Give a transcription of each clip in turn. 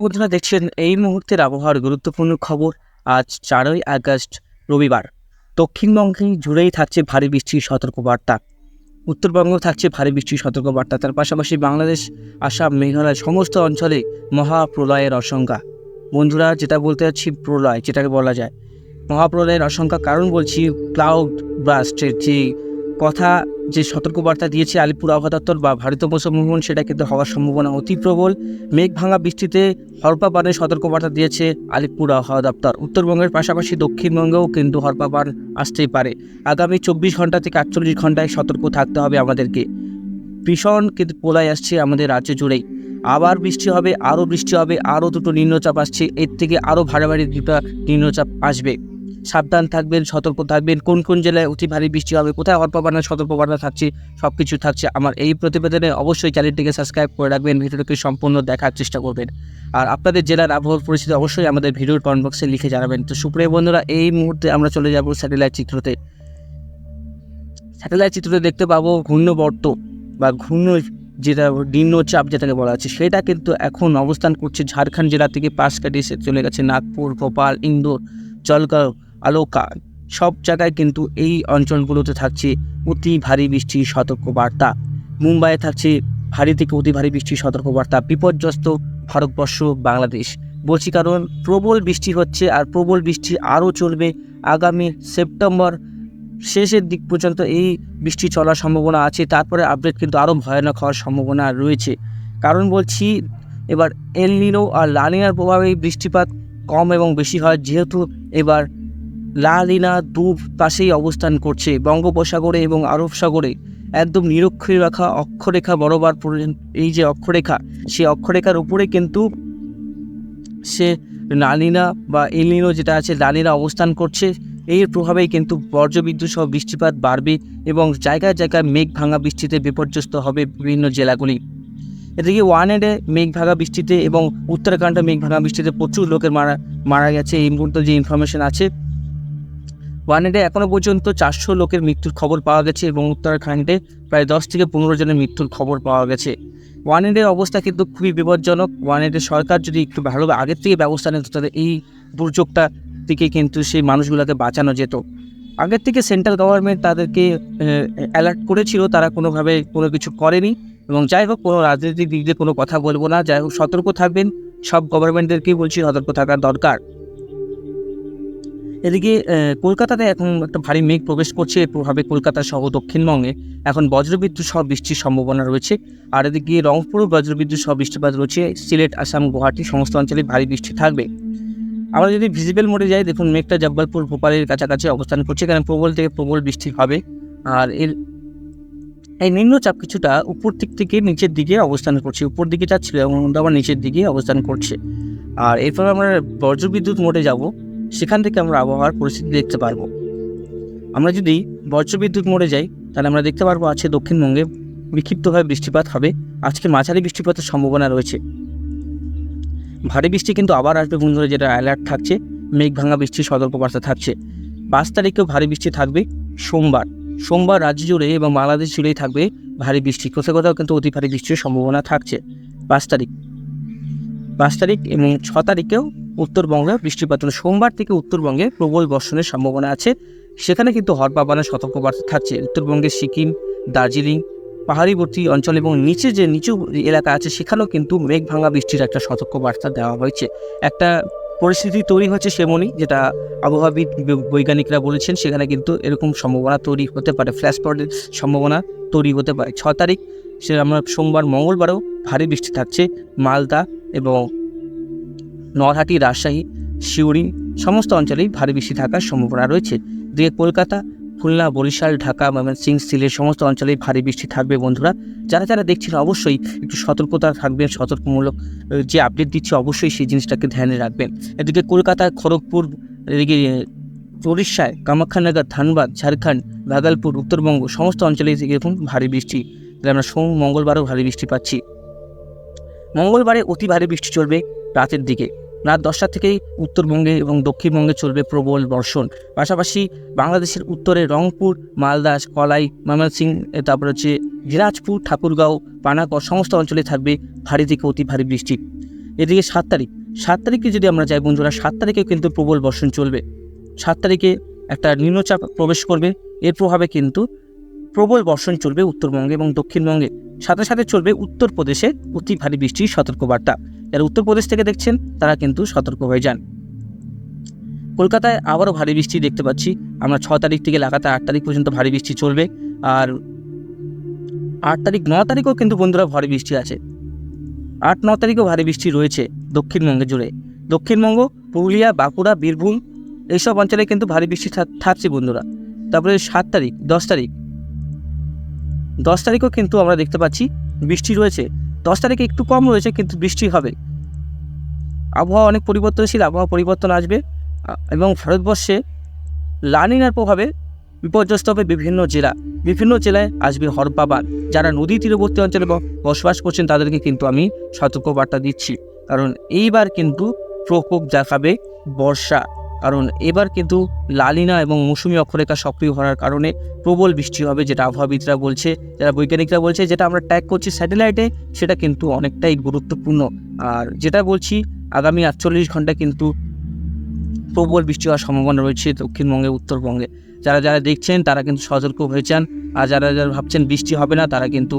বন্ধুরা দেখছেন এই মুহূর্তের আবহাওয়ার গুরুত্বপূর্ণ খবর। আজ চারই আগস্ট, রবিবার। দক্ষিণবঙ্গে জুড়েই থাকছে ভারী বৃষ্টির সতর্কবার্তা। উত্তরবঙ্গ থাকছে ভারী বৃষ্টির সতর্কবার্তা। তার পাশাপাশি বাংলাদেশ, আসাম, মেঘালয় সমস্ত অঞ্চলে মহাপ্রলয়ের আশঙ্কা। বন্ধুরা, যেটা বলতে যাচ্ছি প্রলয়, যেটাকে বলা যায়। মহাপ্রলয়ের আশঙ্কা কারণ বলছি ক্লাউড ব্রাস্টের যে কথা যে সতর্কবার্তা দিয়েছে আলিপুর আবহাওয়া দপ্তর বা ভারতীয় মৌসুম ভবন সেটা কিন্তু হওয়ার সম্ভাবনা অতি প্রবল। মেঘ ভাঙা বৃষ্টিতে হরপা বানের সতর্কবার্তা দিয়েছে আলিপুর আবহাওয়া দপ্তর। উত্তরবঙ্গের পাশাপাশি দক্ষিণবঙ্গেও কিন্তু হরপা বান আসতেই পারে। আগামী চব্বিশ ঘণ্টা থেকে আটচল্লিশ ঘন্টায় সতর্ক থাকতে হবে আমাদেরকে। ভীষণ কিন্তু পোলায় আসছে আমাদের রাজ্য জুড়েই। আবার বৃষ্টি হবে, আরও বৃষ্টি হবে, আরও দুটো নিম্নচাপ আসছে। এর থেকে আরও ভারী ভারী দুটো নিম্নচাপ আসবে। সাবধান থাকবেন, সতর্ক থাকবেন। কোন কোন জেলায় অতি ভারী বৃষ্টি হবে, কোথায় হরপাবানের সতর্কবার্তা থাকছে সব কিছু থাকছে আমার এই প্রতিবেদনে। অবশ্যই চ্যানেলটিকে সাবস্ক্রাইব করে রাখবেন, ভিডিওটিকে সম্পূর্ণ দেখার চেষ্টা করবেন। আর আপনাদের জেলার আবহাওয়ার পরিস্থিতি অবশ্যই আমাদের ভিডিওর কমেন্ট বক্সে লিখে জানাবেন। তো সুপ্রিয় বন্ধুরা, এই মুহূর্তে আমরা চলে যাব স্যাটেলাইট চিত্রতে। স্যাটেলাইট চিত্রতে দেখতে পাবো ঘূর্ণবর্ত, বা ঘূর্ণ যেটা, নিম্নচাপ যেটাকে বলা হচ্ছে, সেটা কিন্তু এখন অবস্থান করছে ঝাড়খণ্ড জেলা থেকে পাশ কাটিয়ে চলে গেছে নাগপুর, ভোপাল, ইন্দোর, জলগাঁও। আলোকা সব জায়গায় কিন্তু এই অঞ্চলগুলোতে থাকছে অতি ভারী বৃষ্টির সতর্কবার্তা। মুম্বাইয়ে থাকছে ভারী থেকে অতি ভারী বৃষ্টির সতর্কবার্তা। বিপর্যস্ত ভারতবর্ষ বাংলাদেশ। বলছি কারণ প্রবল বৃষ্টি হচ্ছে আর প্রবল বৃষ্টি আরও চলবে আগামী সেপ্টেম্বর শেষের দিক পর্যন্ত এই বৃষ্টি চলার সম্ভাবনা আছে। তারপরে আপডেট কিন্তু আরও ভয়ানক হওয়ার সম্ভাবনা রয়েছে। কারণ বলছি এবার এল নিনো আর লানিনার প্রভাবে বৃষ্টিপাত কম এবং বেশি হয়। যেহেতু এবার লালিনা দু পাশেই অবস্থান করছে। বঙ্গোপসাগরে এবং আরব সাগরে একদম নিরক্ষরেখা অক্ষরেখা বরাবর পর্যন্ত এই যে অক্ষরেখা, সেই অক্ষরেখার উপরে কিন্তু সে লালিনা বা এলিনো যেটা আছে, লালিনা অবস্থান করছে। এর প্রভাবেই কিন্তু বজ্রবিদ্যুৎ সহ বৃষ্টিপাত বাড়বে এবং জায়গায় জায়গায় মেঘ ভাঙা বৃষ্টিতে বিপর্যস্ত হবে বিভিন্ন জেলাগুলি। এদিকে ওয়ানেডে মেঘ ভাঙা বৃষ্টিতে এবং উত্তরাখণ্ডে মেঘ ভাঙা বৃষ্টিতে প্রচুর লোকের মারা মারা গেছে। এই মুহূর্তে যে ইনফরমেশন আছে ওয়ানেডে এখনও পর্যন্ত চারশো লোকের মৃত্যুর খবর পাওয়া গেছে এবং উত্তরাখণ্ডে প্রায় দশ থেকে পনেরো জনের মৃত্যুর খবর পাওয়া গেছে। ওয়ানেডের অবস্থা কিন্তু খুবই বিপজ্জনক। ওয়ানেডের সরকার যদি একটু ভালোভাবে আগের থেকে ব্যবস্থা নিত, তাহলে এই দুর্যোগটা থেকে কিন্তু সেই মানুষগুলোকে বাঁচানো যেত। আগের থেকে সেন্ট্রাল গভর্নমেন্ট তাদেরকে অ্যালার্ট করেছিল, তারা কোনোভাবে কোনো কিছু করেনি। এবং যাই হোক, কোনো রাজনৈতিক দিক দিয়ে কোনো কথা বলব না। যাই হোক, সতর্ক থাকবেন। সব গভর্নমেন্টদেরকেই বলছি, সতর্ক থাকার দরকার। এদিকে কলকাতাতে এখন একটা ভারী মেঘ প্রবেশ করছে প্রভাবে কলকাতা সহ দক্ষিণবঙ্গে এখন বজ্রবিদ্যুৎ সহ বৃষ্টির সম্ভাবনা রয়েছে। আর এদিকে রংপুর বজ্রবিদ্যুৎ সহ বৃষ্টিপাত রয়েছে। সিলেট, আসাম, গুয়াহাটি সমস্ত অঞ্চলে ভারী বৃষ্টি থাকবে। আমরা যদি ভিজিবল মোডে যাই, দেখুন মেঘটা জব্বলপুর ভোপালের কাছাকাছি অবস্থান করছে, কারণ প্রবল থেকে প্রবল বৃষ্টি হবে। আর এর, এই নিম্নচাপ কিছুটা উপর দিক থেকে নিচের দিকে অবস্থান করছে। উপর দিকে যাচ্ছিল এবং আবার নিচের দিকে অবস্থান করছে। আর এরপর আমরা বজ্রবিদ্যুৎ মোডে যাব। সেখান থেকে আমরা আবহাওয়ার পরিস্থিতি দেখতে পারব। আমরা যদি বজ্রবিদ্যুৎ মোড়ে যাই, তাহলে আমরা দেখতে পারব আছে দক্ষিণবঙ্গে বিক্ষিপ্তভাবে বৃষ্টিপাত হবে। আজকে মাঝারি বৃষ্টিপাতের সম্ভাবনা রয়েছে। ভারী বৃষ্টি কিন্তু আবার আসবে বন্ধুরা যেটা অ্যালার্ট থাকছে। মেঘ ভাঙা বৃষ্টির সতর্কবার্তা থাকছে। পাঁচ তারিখেও ভারী বৃষ্টি থাকবে সোমবার। সোমবার রাজ্য জুড়ে এবং বাংলাদেশ জুড়েই থাকবে ভারী বৃষ্টি। কোথাও কোথাও কিন্তু অতি ভারী বৃষ্টির সম্ভাবনা থাকছে। পাঁচ তারিখ। পাঁচ তারিখ এবং ছ তারিখেও উত্তরবঙ্গে বৃষ্টিপাত সোমবার থেকে উত্তরবঙ্গে প্রবল বর্ষণের সম্ভাবনা আছে। সেখানে কিন্তু হরপাবানের সতর্কবার্তা থাকছে। উত্তরবঙ্গের সিকিম, দার্জিলিং, পাহাড়িবর্তী অঞ্চল এবং নিচে যে নিচু এলাকা আছে, সেখানেও কিন্তু মেঘ ভাঙা বৃষ্টির একটা সতর্কবার্তা দেওয়া হয়েছে। একটা পরিস্থিতি তৈরি হচ্ছে সেমনই যেটা আবহাওয়াবিদ বৈজ্ঞানিকরা বলেছেন, সেখানে কিন্তু এরকম সম্ভাবনা তৈরি হতে পারে। ফ্ল্যাশ ফ্লডের সম্ভাবনা তৈরি হতে পারে। ছ তারিখ, সে আমরা সোমবার, মঙ্গলবারও ভারী বৃষ্টি থাকছে। মালদা এবং নরহাটি রাজশাহী, সিউড়ি সমস্ত অঞ্চলেই ভারী বৃষ্টি থাকার সম্ভাবনা রয়েছে। দিয়ে কলকাতা, খুলনা, বরিশাল, ঢাকা, ময়মনসিং, সিলেট সমস্ত অঞ্চলেই ভারী বৃষ্টি থাকবে বন্ধুরা। যারা যারা দেখছেন অবশ্যই একটু সতর্কতা থাকবেন, সতর্কমূলক যে আপডেট দিচ্ছে অবশ্যই সেই জিনিসটাকে ধ্যানে রাখবেন। এদিকে কলকাতা, খড়গপুর, এদিকে উড়িষ্যায় কামাখ্যানগর, ধানবাদ, ঝাড়খণ্ড, ভাগলপুর, উত্তরবঙ্গ সমস্ত অঞ্চলেই দেখুন ভারী বৃষ্টি। আমরা সোম, মঙ্গলবারও ভারী বৃষ্টি পাচ্ছি। মঙ্গলবারে অতি ভারী বৃষ্টি চলবে রাতের দিকে। রাত দশটা থেকেই উত্তরবঙ্গে এবং দক্ষিণবঙ্গে চলবে প্রবল বর্ষণ। পাশাপাশি বাংলাদেশের উত্তরে রংপুর মালদাস কলাই ময়মনসিং তারপর হচ্ছে দিনাজপুর, ঠাকুরগাঁও পানাগড় সমস্ত অঞ্চলে থাকবে ভারী থেকে অতি ভারী বৃষ্টি। এদিকে সাত তারিখ। সাত তারিখে যদি আমরা যাই বন্ধুরা, সাত তারিখে কিন্তু প্রবল বর্ষণ চলবে। সাত তারিখে একটা নিম্নচাপ প্রবেশ করবে। এর প্রভাবে কিন্তু প্রবল বর্ষণ চলবে উত্তরবঙ্গে এবং দক্ষিণবঙ্গে। সাথে সাথে চলবে উত্তরপ্রদেশে অতি ভারী বৃষ্টির সতর্কবার্তা। যারা উত্তরপ্রদেশ থেকে দেখছেন, তারা কিন্তু সতর্ক হয়ে যান। কলকাতায় আবারও ভারী বৃষ্টি দেখতে পাচ্ছি। আমরা ছ তারিখ থেকে লাগাতার আট তারিখ পর্যন্ত ভারী বৃষ্টি চলবে। আর আট তারিখ, ন তারিখও কিন্তু বন্ধুরা ভারী বৃষ্টি আছে। আট, ন তারিখও ভারী বৃষ্টি রয়েছে দক্ষিণবঙ্গে জুড়ে। দক্ষিণবঙ্গ, পুরুলিয়া, বাঁকুড়া, বীরভূম, এইসব অঞ্চলে কিন্তু ভারী বৃষ্টি থাক- থাকছে বন্ধুরা। তারপরে সাত তারিখ, দশ তারিখ। দশ তারিখও কিন্তু আমরা দেখতে পাচ্ছি বৃষ্টি রয়েছে। দশ তারিখে একটু কম রয়েছে, কিন্তু বৃষ্টি হবে। আবহাওয়া অনেক পরিবর্তনশীল, আবহাওয়া পরিবর্তন আসবে। এবং ভারতবর্ষে লানিনার প্রভাবে বিপর্যস্ত হবে বিভিন্ন জেলা। বিভিন্ন জেলায় আসবে হরপাবাদ যারা নদী তীরবর্তী অঞ্চলে বসবাস করছেন, তাদেরকে কিন্তু আমি সতর্কবার্তা দিচ্ছি। কারণ এইবার কিন্তু প্রকোপ দেখাবে বর্ষা। কারণ এবার কিন্তু লালিনা এবং মৌসুমি অক্ষরেখা সক্রিয় হওয়ার কারণে প্রবল বৃষ্টি হবে, যেটা আবহাওয়াবিদরা বলছে, যারা বৈজ্ঞানিকরা বলছে, যেটা আমরা ট্যাগ করছি স্যাটেলাইটে সেটা কিন্তু অনেকটাই গুরুত্বপূর্ণ। আর যেটা বলছি, আগামী আটচল্লিশ ঘণ্টা কিন্তু প্রবল বৃষ্টি হওয়ার সম্ভাবনা রয়েছে দক্ষিণবঙ্গে, উত্তরবঙ্গে। যারা যারা দেখছেন, তারা কিন্তু সতর্ক হয়ে যান। আর যারা যারা ভাবছেন বৃষ্টি হবে না, তারা কিন্তু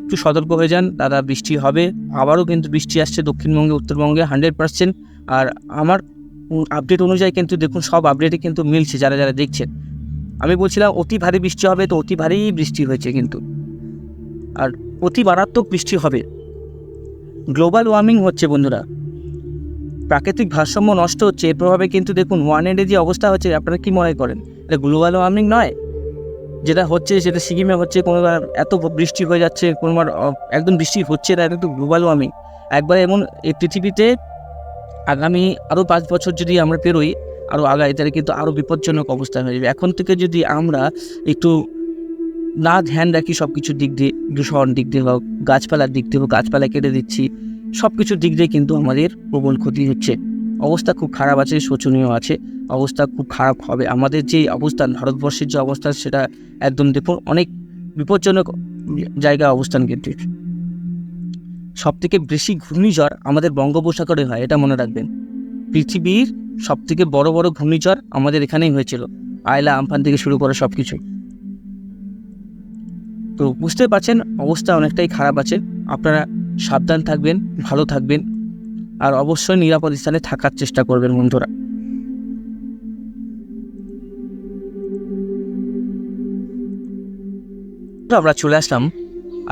একটু সতর্ক হয়ে যান। দাদা, বৃষ্টি হবে। আবারও কিন্তু বৃষ্টি আসছে দক্ষিণবঙ্গে, উত্তরবঙ্গে হান্ড্রেড পার্সেন্ট আর আমার আপডেট অনুযায়ী কিন্তু দেখুন সব আপডেটে কিন্তু মিলছে যারা যারা দেখছেন। আমি বলছিলাম অতি ভারী বৃষ্টি হবে তো অতি ভারী বৃষ্টি হয়েছে কিন্তু। আর অতি মারাত্মক বৃষ্টি হবে। গ্লোবাল ওয়ার্মিং হচ্ছে বন্ধুরা। প্রাকৃতিক ভারসাম্য নষ্ট হচ্ছে। এর প্রভাবে কিন্তু দেখুন ওয়ান এন্ডে যে অবস্থা হচ্ছে, আপনারা কী মনে করেন? এটা গ্লোবাল ওয়ার্মিং নয়? যেটা হচ্ছে সেটা সিকিমে হচ্ছে, কোনোবার এত বৃষ্টি হয়ে যাচ্ছে, কোনোবার একদম বৃষ্টি হচ্ছে না, এটা তো গ্লোবাল ওয়ার্মিং একবার এমন এই পৃথিবীতে আগামী আরও পাঁচ বছর যদি আমরা পেরোই আরও আগায় তাহলে কিন্তু আরও বিপজ্জনক অবস্থা হয়ে যাবে। এখন থেকে যদি আমরা একটু না ধ্যান রাখি সব কিছুর দিক দিয়ে, দূষণ দিক দিয়ে হোক, গাছপালার দিক দিয়ে হোক, গাছপালা কেটে দিচ্ছি সব কিছুর দিক দিয়ে কিন্তু আমাদের প্রবল ক্ষতি হচ্ছে। অবস্থা খুব খারাপ আছে, শোচনীয় আছে, অবস্থা খুব খারাপ হবে। আমাদের যে অবস্থান ভারতবর্ষের যে অবস্থান সেটা একদম দেখুন, অনেক বিপজ্জনক জায়গা অবস্থান কিন্তু। সব থেকে বেশি ঘূর্ণিঝড় আমাদের বঙ্গোপসাগরে হয়, এটা মনে রাখবেন। পৃথিবীর সব থেকে বড় বড় ঘূর্ণিঝড় আমাদের এখানেই হয়েছিল, আয়লা, আমফান থেকে শুরু করে সব কিছু তো বুঝতে পারছেন, অবস্থা অনেকটাই খারাপ আছে। আপনারা সাবধান থাকবেন, ভালো থাকবেন, আর অবশ্যই নিরাপদ স্থানে থাকার চেষ্টা করবেন বন্ধুরা। আমরা চলে আসলাম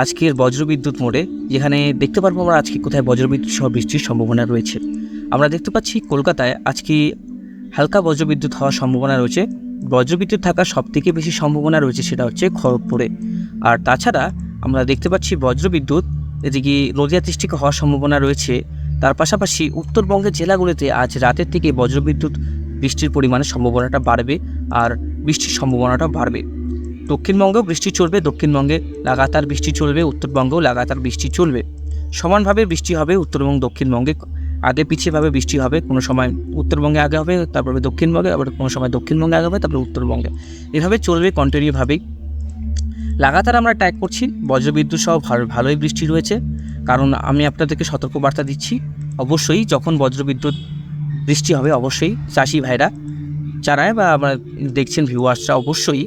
আজকের বজ্রবিদ্যুৎ মোড়ে, যেখানে দেখতে পারব আমরা আজকে কোথায় বজ্রবিদ্যুৎ সহ বৃষ্টির সম্ভাবনা রয়েছে। আমরা দেখতে পাচ্ছি কলকাতায় আজকে হালকা বজ্রবিদ্যুৎ হওয়ার সম্ভাবনা রয়েছে। বজ্রবিদ্যুৎ থাকার সব থেকে বেশি সম্ভাবনা রয়েছে সেটা হচ্ছে খড়গপুরে। আর তাছাড়া আমরা দেখতে পাচ্ছি বজ্রবিদ্যুৎ এদিকে নদিয়া দৃষ্টিকে হওয়ার সম্ভাবনা রয়েছে। তার পাশাপাশি উত্তরবঙ্গের জেলাগুলিতে আজ রাতের থেকে বজ্রবিদ্যুৎ বৃষ্টির পরিমাণের সম্ভাবনাটা বাড়বে আর বৃষ্টির সম্ভাবনাটা বাড়বে। দক্ষিণবঙ্গেও বৃষ্টি চলবে, দক্ষিণবঙ্গে লাগাতার বৃষ্টি চলবে, উত্তরবঙ্গেও লাগাতার বৃষ্টি চলবে। সমানভাবে বৃষ্টি হবে, উত্তরবঙ্গ দক্ষিণবঙ্গে আগে পিছিয়েভাবে বৃষ্টি হবে, কোনো সময় উত্তরবঙ্গে আগে হবে, তারপরে দক্ষিণবঙ্গে, আবার কোনো সময় দক্ষিণবঙ্গে আগে হবে, তারপরে উত্তরবঙ্গে। এভাবে চলবে কন্টিনিউভাবেই লাগাতার আমরা ট্যাগ করছি, বজ্রবিদ্যুৎ সহ ভালো ভালোই বৃষ্টি রয়েছে। কারণ আমি আপনাদেরকে সতর্কবার্তা দিচ্ছি, অবশ্যই যখন বজ্রবিদ্যুৎ বৃষ্টি হবে, অবশ্যই চাষি ভাইরা যারা বা আমরা দেখছেন ভিউয়ার্সরা অবশ্যই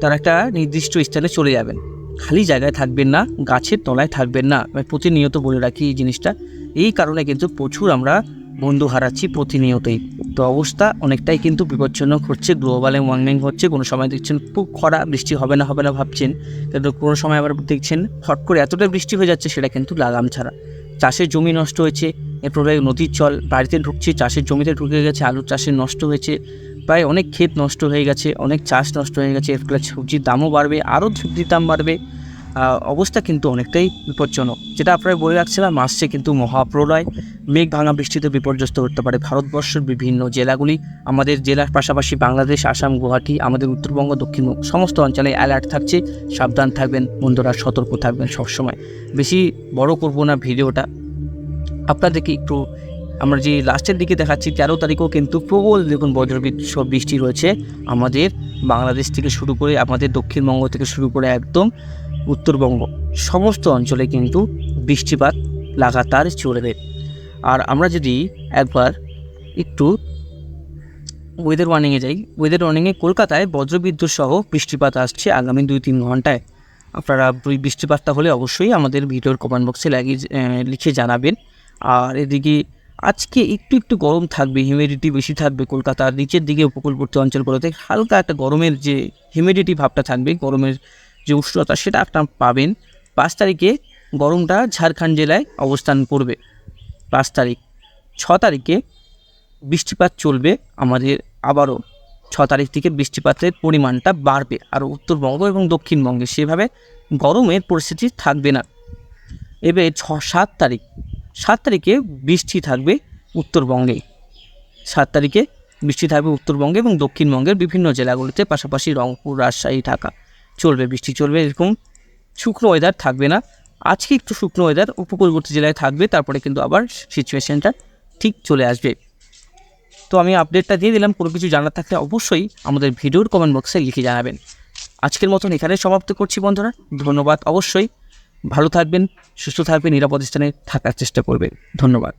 তারা একটা নির্দিষ্ট স্থানে চলে যাবেন। খালি জায়গায় থাকবেন না, গাছের তলায় থাকবেন না। আমি প্রতিনিয়ত বলে রাখি এই জিনিসটা। এই কারণে কিন্তু প্রচুর আমরা বন্ধু হারাচ্ছি প্রতিনিয়তই। তো অবস্থা অনেকটাই কিন্তু বিপজ্জনক হচ্ছে। গ্লোবাল ওয়ার্মিং হচ্ছে। কোনো সময় দেখছেন খুব খরা, বৃষ্টি হবে না হবে না ভাবছেন। কিন্তু কোনো সময় আবার দেখছেন হট করে এতটা বৃষ্টি হয়ে যাচ্ছে সেটা কিন্তু লাগাম ছাড়া। চাষের জমি নষ্ট হয়েছে। এর প্রভাবে নদীর জল বাড়িতে ঢুকছে, চাষের জমিতে ঢুকে গেছে, আলুর চাষের নষ্ট হয়েছে। প্রায় অনেক ক্ষেত নষ্ট হয়ে গেছে, অনেক চাষ নষ্ট হয়ে গেছে, এর ফলে সবজির দামও বাড়বে, আরও সবজির দাম বাড়বে। অবস্থা কিন্তু অনেকটাই বিপজ্জনক। যেটা আপনারা বলে রাখছিলাম, আসছে কিন্তু মহাপ্রলয়। মেঘ ভাঙা বৃষ্টিতে বিপর্যস্ত করতে পারে ভারতবর্ষের বিভিন্ন জেলাগুলি। আমাদের জেলার পাশাপাশি বাংলাদেশ, আসাম, গুয়াহাটি, আমাদের উত্তরবঙ্গ, দক্ষিণবঙ্গ, সমস্ত অঞ্চলে অ্যালার্ট থাকছে। সাবধান থাকবেন, বন্ধুরা, সতর্ক থাকবেন সবসময়। বেশি বড় করব না ভিডিওটা। আপনাদেরকে একটু আমরা যে লাস্টের দিকে দেখাচ্ছি, তেরো তারিখও কিন্তু প্রবল দেখুন বজ্রবিদ্যুৎ সব বৃষ্টি রয়েছে আমাদের বাংলাদেশ থেকে শুরু করে আমাদের দক্ষিণবঙ্গ থেকে শুরু করে একদম উত্তরবঙ্গ, সমস্ত অঞ্চলে কিন্তু বৃষ্টিপাত লাগাতার চলবে। আর আমরা যদি একবার একটু ওয়েদার ওয়ার্নিংয়ে যাই ওয়েদার ওয়ার্নিংয়ে কলকাতায় বজ্রবিদ্যুৎ সহ বৃষ্টিপাত আসছে আগামী দুই তিন ঘন্টায়। আপনারা বৃষ্টিপাতটা হলে অবশ্যই আমাদের ভিডিওর কমেন্ট বক্সে লাগিয়ে লিখে জানাবেন। আর এদিকে আজকে একটু একটু গরম থাকবে হিউমিডিটি বেশি থাকবে কলকাতার নিচের দিকে উপকূলবর্তী অঞ্চলগুলোতে, হালকা একটা গরমের যে হিউমিডিটি ভাবটা থাকবে, গরমের যে উষ্ণতা সেটা আপনার পাবেন। পাঁচ তারিখে গরমটা ঝাড়খণ্ড জেলায় অবস্থান করবে। পাঁচ তারিখ, ছ তারিখে বৃষ্টিপাত চলবে আমাদের আবারও। ছ তারিখ থেকে বৃষ্টিপাতের পরিমাণটা বাড়বে, আর উত্তরবঙ্গ এবং দক্ষিণবঙ্গে সেভাবে গরমের পরিস্থিতি থাকবে না। এবার ছ সাত তারিখ সাত তারিখে বৃষ্টি থাকবে উত্তরবঙ্গে। সাত তারিখে বৃষ্টি থাকবে উত্তরবঙ্গে এবং দক্ষিণবঙ্গের বিভিন্ন জেলাগুলিতে, পাশাপাশি রংপুর, রাজশাহী, ঢাকা। চলবে বৃষ্টি, চলবে এরকম শুকনো ওয়েদার থাকবে না। আজকে একটু শুকনো ওয়েদার উপকূলবর্তী জেলায় থাকবে, তারপরে কিন্তু আবার সিচুয়েশানটা ঠিক চলে আসবে। তো আমি আপডেটটা দিয়ে দিলাম, কোনো কিছু জানার থাকলে অবশ্যই আমাদের ভিডিওর কমেন্ট বক্সে লিখে জানাবেন। আজকের মতন এখানে সমাপ্ত করছি বন্ধুরা, ধন্যবাদ অবশ্যই। ভালো থাকবেন সুস্থ থাকবেন নিরাপদ স্থানে থাকার চেষ্টা করবেন। ধন্যবাদ।